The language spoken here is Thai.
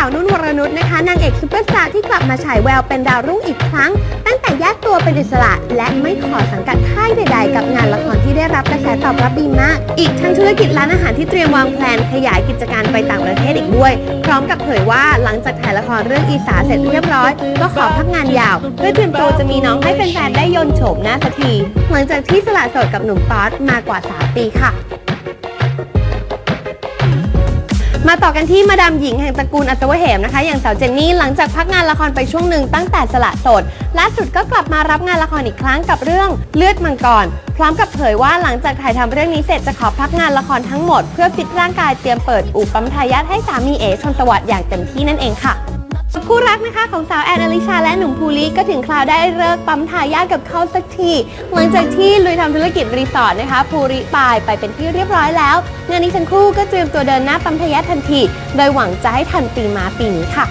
าวนุ่นวรนุชนะคะนางเอกซูเปอร์สตาร์ที่กลับมาฉายแววเป็นดาวรุ่งอีกครั้ง ตั้งแต่แยกตัวเป็นอิสระ และไม่ขอสังกัดค่ายใด ๆ กับงานละครที่ได้รับกระแสตอบรับดีมาก อีกทั้งธุรกิจร้านอาหารที่เตรียมวางแผนขยายกิจการไปต่างประเทศอีกด้วย พร้อมกับเผยว่าหลังจากถ่ายละครเรื่องอีสาเสร็จเรียบร้อย ก็ขอพักงานยาว เพื่อเตรียมตัวจะมีน้องให้แฟนๆได้ยนโฉมหน้าสักทีหลังจากที่สละโสดกับหนุ่มป๊อตมากว่า 3 ปีค่ะ มาต่อกันที่มาดามหญิงแห่งตระกูลอัตวเหมนะคะ อย่างสาวเจนนี่หลังจากพักงานละครไปช่วงหนึ่งตั้งแต่สละโสดล่าสุดก็กลับมารับงานละครอีกครั้งกับเรื่องเลือดมังกร พร้อมกับเผยว่าหลังจากถ่ายทำเรื่องนี้เสร็จจะขอพักงานละครทั้งหมด เพื่อฟิตร่างกายเตรียมเปิดอู่ปั๊มทายาทให้สามีเอชนสวัสดิ์อย่างเต็มที่นั่นเองค่ะ คู่รักนะคะของสาวแอนอลิชาและหนุ่มภูริก็ถึงคราวได้เลิกปั๊มทายาทกับเขาสักทีหลังจากที่ลุยทำธุรกิจรีสอร์ทนะคะภูริปายไปเป็นที่เรียบร้อยแล้ว งานนี้ทั้งคู่ก็เตรียมตัวเดินหน้าปั๊มทายาททันที โดยหวังจะให้ทันปีมาปีนี้ค่ะ